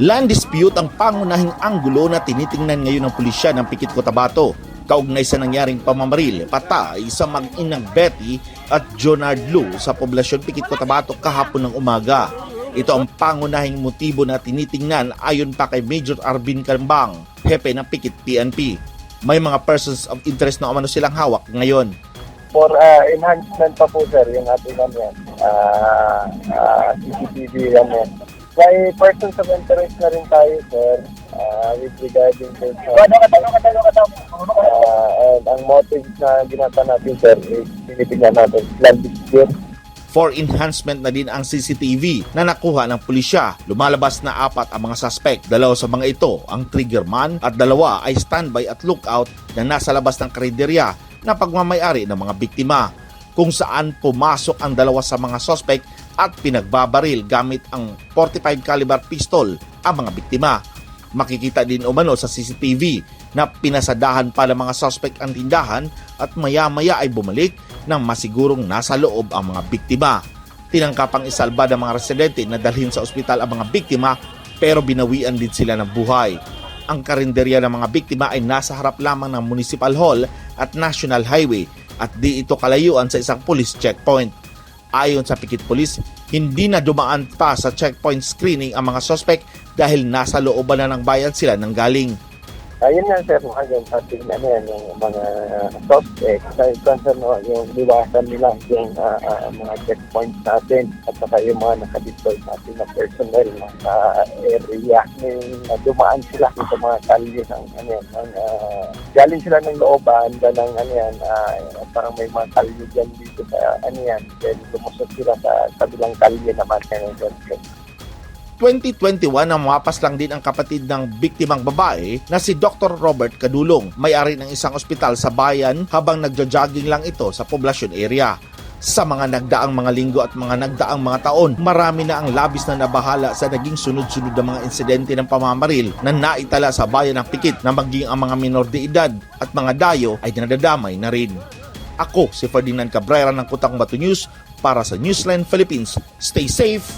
Land dispute ang pangunahing anggulo na tinitingnan ngayon ng pulisya ng Pikit Cotabato. Kaugnay sa nangyaring pamamaril, patay sa mag-inang Betty at Jonard Lu sa poblasyon Pikit Cotabato kahapon ng umaga. Ito ang pangunahing motibo na tinitingnan ayon pa kay Major Arvin Kambang, hepe ng Pikit PNP. May mga persons of interest na umano silang hawak ngayon. For uh, enhancement pa po sir, yung ating ano yan, uh, uh, CCTV yan yan. May persons of interest na rin tayo sir, uh, with regarding to sa... Uh, and ang motive na ginata natin sir is tinitingnan natin land dispute. For enhancement na din ang CCTV na nakuha ng pulisya. Lumalabas na apat ang mga suspect. Dalawa sa mga ito ang triggerman at dalawa ay standby at lookout na nasa labas ng karinderya na pagmamayari ng mga biktima kung saan pumasok ang dalawa sa mga suspect at pinagbabaril gamit ang 45 caliber pistol ang mga biktima. Makikita din umano sa CCTV na pinasadahan pa ng mga suspect ang tindahan at maya-maya ay bumalik nang masigurong nasa loob ang mga biktima. Tinangkapang isalba ng mga residente na dalhin sa ospital ang mga biktima pero binawian din sila ng buhay. Ang karinderya ng mga biktima ay nasa harap lamang ng Municipal Hall at National Highway at di ito kalayuan sa isang police checkpoint. Ayon sa Pikit Police, hindi na dumaan pa sa checkpoint screening ang mga suspect dahil nasa looban na ng bayan sila nang galing. Ayun nga sir, mga yung ating ano yan, yung mga suspect, dahil sir, no, yung liwasan nila yung ah, ah, mga checkpoints natin at saka yung mga nakadeploy natin na personnel sa area. Yung ah, dumaan sila sa mga kalye ng ano yan, ng, ah, galing sila ng looban, ba ng ano yan, ah, parang may mga kalye dyan dito sa ano yan, then lumusot sila sa kabilang kalye naman. Sir. 2021 nang mapas lang din ang kapatid ng biktimang babae na si Dr. Robert Kadulong, may-ari ng isang ospital sa bayan habang nagja-jogging lang ito sa poblasyon area. Sa mga nagdaang mga linggo at mga nagdaang mga taon, marami na ang labis na nabahala sa naging sunod-sunod na mga insidente ng pamamaril na naitala sa bayan ng Pikit na maging ang mga minor de edad at mga dayo ay dinadadamay na rin. Ako si Ferdinand Cabrera ng Kutang Bato News para sa Newsline Philippines. Stay safe,